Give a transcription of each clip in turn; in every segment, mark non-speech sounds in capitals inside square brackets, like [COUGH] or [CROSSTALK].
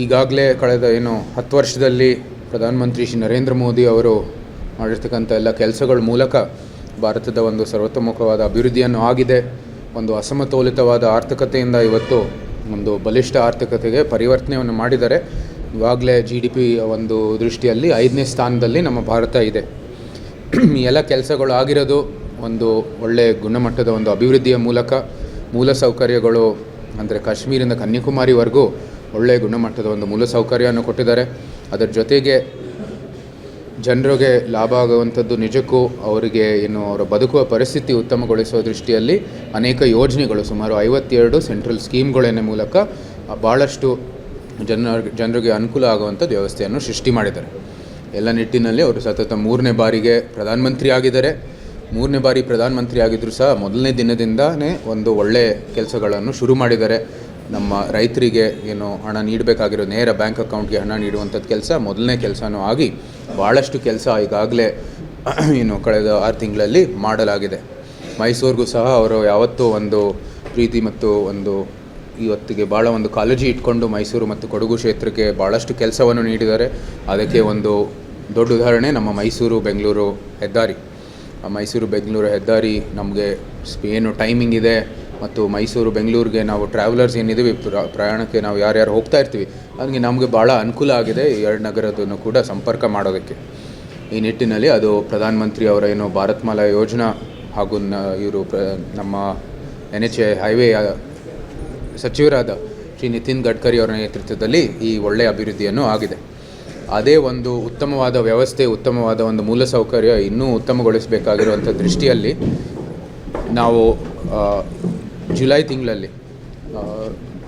ಈಗಾಗಲೇ ಕಳೆದ ಏನು ಹತ್ತು ವರ್ಷದಲ್ಲಿ ಪ್ರಧಾನಮಂತ್ರಿ ಶ್ರೀ ನರೇಂದ್ರ ಮೋದಿ ಅವರು ಮಾಡಿರ್ತಕ್ಕಂಥ ಎಲ್ಲ ಕೆಲಸಗಳ ಮೂಲಕ ಭಾರತದ ಒಂದು ಸರ್ವತೋಮುಖವಾದ ಅಭಿವೃದ್ಧಿಯನ್ನು ಆಗಿದೆ. ಒಂದು ಅಸಮತೋಲಿತವಾದ ಆರ್ಥಿಕತೆಯಿಂದ ಇವತ್ತು ಒಂದು ಬಲಿಷ್ಠ ಆರ್ಥಿಕತೆಗೆ ಪರಿವರ್ತನೆಯನ್ನು ಮಾಡಿದ್ದಾರೆ. ಇವಾಗಲೇ ಜಿ ಡಿ ಪಿ ಒಂದು ದೃಷ್ಟಿಯಲ್ಲಿ ಐದನೇ ಸ್ಥಾನದಲ್ಲಿ ನಮ್ಮ ಭಾರತ ಇದೆ. ಈ ಎಲ್ಲ ಕೆಲಸಗಳು ಆಗಿರೋದು ಒಂದು ಒಳ್ಳೆಯ ಗುಣಮಟ್ಟದ ಒಂದು ಅಭಿವೃದ್ಧಿಯ ಮೂಲಕ. ಮೂಲಸೌಕರ್ಯಗಳು ಅಂದರೆ ಕಾಶ್ಮೀರಿಂದ ಕನ್ಯಾಕುಮಾರಿವರೆಗೂ ಒಳ್ಳೆಯ ಗುಣಮಟ್ಟದ ಒಂದು ಮೂಲಸೌಕರ್ಯವನ್ನು ಕೊಟ್ಟಿದ್ದಾರೆ. ಅದರ ಜೊತೆಗೆ ಜನರಿಗೆ ಲಾಭ ಆಗುವಂಥದ್ದು ನಿಜಕ್ಕೂ ಅವರಿಗೆ ಏನು ಅವರ ಬದುಕುವ ಪರಿಸ್ಥಿತಿ ಉತ್ತಮಗೊಳಿಸುವ ದೃಷ್ಟಿಯಲ್ಲಿ ಅನೇಕ ಯೋಜನೆಗಳು ಸುಮಾರು ಐವತ್ತೆರಡು ಸೆಂಟ್ರಲ್ ಸ್ಕೀಮ್ಗಳೇನ ಮೂಲಕ ಭಾಳಷ್ಟು ಜನ ಜನರಿಗೆ ಅನುಕೂಲ ಆಗುವಂಥದ್ದು ವ್ಯವಸ್ಥೆಯನ್ನು ಸೃಷ್ಟಿ ಮಾಡಿದ್ದಾರೆ. ಎಲ್ಲ ನಿಟ್ಟಿನಲ್ಲಿ ಅವರು ಸತತ ಮೂರನೇ ಬಾರಿಗೆ ಪ್ರಧಾನಮಂತ್ರಿ ಆಗಿದ್ದಾರೆ ಮೂರನೇ ಬಾರಿ ಪ್ರಧಾನಮಂತ್ರಿ ಆಗಿದ್ದರೂ ಸಹ ಮೊದಲನೇ ದಿನದಿಂದನೇ ಒಂದು ಒಳ್ಳೆಯ ಕೆಲಸಗಳನ್ನು ಶುರು ಮಾಡಿದ್ದಾರೆ. ನಮ್ಮ ರೈತರಿಗೆ ಏನು ಹಣ ನೀಡಬೇಕಾಗಿರೋ ನೇರ ಬ್ಯಾಂಕ್ ಅಕೌಂಟ್ಗೆ ಹಣ ನೀಡುವಂಥದ್ದು ಕೆಲಸ, ಮೊದಲನೇ ಕೆಲಸನೂ ಆಗಿ ಭಾಳಷ್ಟು ಕೆಲಸ ಈಗಾಗಲೇ [CLEARS THROAT] ಏನು ಕಳೆದ ಆರು ತಿಂಗಳಲ್ಲಿ ಮಾಡಲಾಗಿದೆ. ಮೈಸೂರಿಗೂ ಸಹ ಅವರು ಯಾವತ್ತೂ ಒಂದು ಪ್ರೀತಿ ಮತ್ತು ಒಂದು ಇವತ್ತಿಗೆ ಭಾಳ ಒಂದು ಕಾಳಜಿ ಇಟ್ಕೊಂಡು ಮೈಸೂರು ಮತ್ತು ಕೊಡಗು ಕ್ಷೇತ್ರಕ್ಕೆ ಭಾಳಷ್ಟು ಕೆಲಸವನ್ನು ನೀಡಿದ್ದಾರೆ. ಅದಕ್ಕೆ ಒಂದು ದೊಡ್ಡ ಉದಾಹರಣೆ, ನಮ್ಮ ಮೈಸೂರು ಬೆಂಗಳೂರು ಹೆದ್ದಾರಿ. ಮೈಸೂರು ಬೆಂಗಳೂರು ಹೆದ್ದಾರಿ ನಮಗೆ ಏನು ಟೈಮಿಂಗ್ ಇದೆ ಮತ್ತು ಮೈಸೂರು, ಬೆಂಗಳೂರಿಗೆ ನಾವು ಟ್ರಾವೆಲರ್ಸ್ ಏನಿದ್ದೀವಿ ಪ್ರ- ಪ್ರಯಾಣಕ್ಕೆ ನಾವು ಯಾರ್ಯಾರು ಹೋಗ್ತಾ ಇರ್ತೀವಿ ಹಂಗೆ ನಮಗೆ ಭಾಳ ಅನುಕೂಲ ಆಗಿದೆ ಈ ಎರಡು ನಗರದನ್ನು ಕೂಡ ಸಂಪರ್ಕ ಮಾಡೋದಕ್ಕೆ. ಈ ನಿಟ್ಟಿನಲ್ಲಿ ಅದು ಪ್ರಧಾನಮಂತ್ರಿ ಅವರ ಏನು ಭಾರತ್ಮಾಲಾ ಯೋಜನಾ ಹಾಗೂ ನ, ಇವರು ಪ್ರ, ನಮ್ಮ ಎನ್ ಎಚ್ ಹೈವೇ ಸಚಿವರಾದ ಶ್ರೀ ನಿತಿನ್ ಗಡ್ಕರಿ ಅವರ ನೇತೃತ್ವದಲ್ಲಿ ಈ ಒಳ್ಳೆಯ ಅಭಿವೃದ್ಧಿಯನ್ನು ಆಗಿದೆ. ಅದೇ ಒಂದು ಉತ್ತಮವಾದ ವ್ಯವಸ್ಥೆ, ಉತ್ತಮವಾದ ಒಂದು ಮೂಲಸೌಕರ್ಯ ಇನ್ನೂ ಉತ್ತಮಗೊಳಿಸಬೇಕಾಗಿರುವಂಥ ದೃಷ್ಟಿಯಲ್ಲಿ ನಾವು ಜುಲೈ ತಿಂಗಳಲ್ಲಿ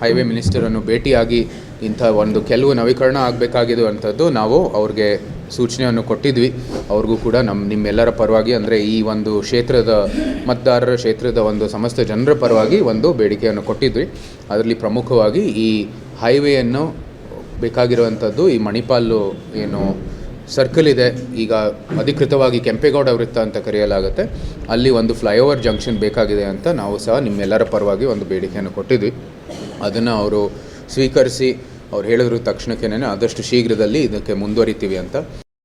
ಹೈವೇ ಮಿನಿಸ್ಟರನ್ನು ಭೇಟಿಯಾಗಿ ಇಂಥ ಒಂದು ಕೆಲವು ನವೀಕರಣ ಆಗಬೇಕಾಗಿದೆ ಅಂಥದ್ದು ನಾವು ಅವ್ರಿಗೆ ಸೂಚನೆಯನ್ನು ಕೊಟ್ಟಿದ್ವಿ. ಅವ್ರಿಗೂ ಕೂಡ ನಮ್ಮ, ನಿಮ್ಮೆಲ್ಲರ ಪರವಾಗಿ, ಅಂದರೆ ಈ ಒಂದು ಕ್ಷೇತ್ರದ ಮತದಾರರ ಕ್ಷೇತ್ರದ ಒಂದು ಸಮಸ್ತ ಜನರ ಪರವಾಗಿ ಒಂದು ಬೇಡಿಕೆಯನ್ನು ಕೊಟ್ಟಿದ್ವಿ. ಅದರಲ್ಲಿ ಪ್ರಮುಖವಾಗಿ ಈ ಹೈವೇಯನ್ನು ಬೇಕಾಗಿರುವಂಥದ್ದು ಈ ಮಣಿಪಾಲು ಏನು ಸರ್ಕಲ್ ಇದೆ. ಈಗ ಅಧಿಕೃತವಾಗಿ ಕೆಂಪೇಗೌಡ ವೃತ್ತ ಅಂತ ಕರೆಯಲಾಗುತ್ತೆ. ಅಲ್ಲಿ ಒಂದು ಫ್ಲೈಓವರ್ ಜಂಕ್ಷನ್ ಬೇಕಾಗಿದೆ ಅಂತ ನಾವು ಸಹ ನಿಮ್ಮೆಲ್ಲರ ಪರವಾಗಿ ಒಂದು ಬೇಡಿಕೆಯನ್ನು ಕೊಟ್ಟಿದ್ವಿ. ಅದನ್ನು ಅವರು ಸ್ವೀಕರಿಸಿ, ಅವ್ರು ಹೇಳಿದ್ರು ತಕ್ಷಣಕ್ಕೇ ಆದಷ್ಟು ಶೀಘ್ರದಲ್ಲಿ ಇದಕ್ಕೆ ಮುಂದುವರಿತೀವಿ ಅಂತ.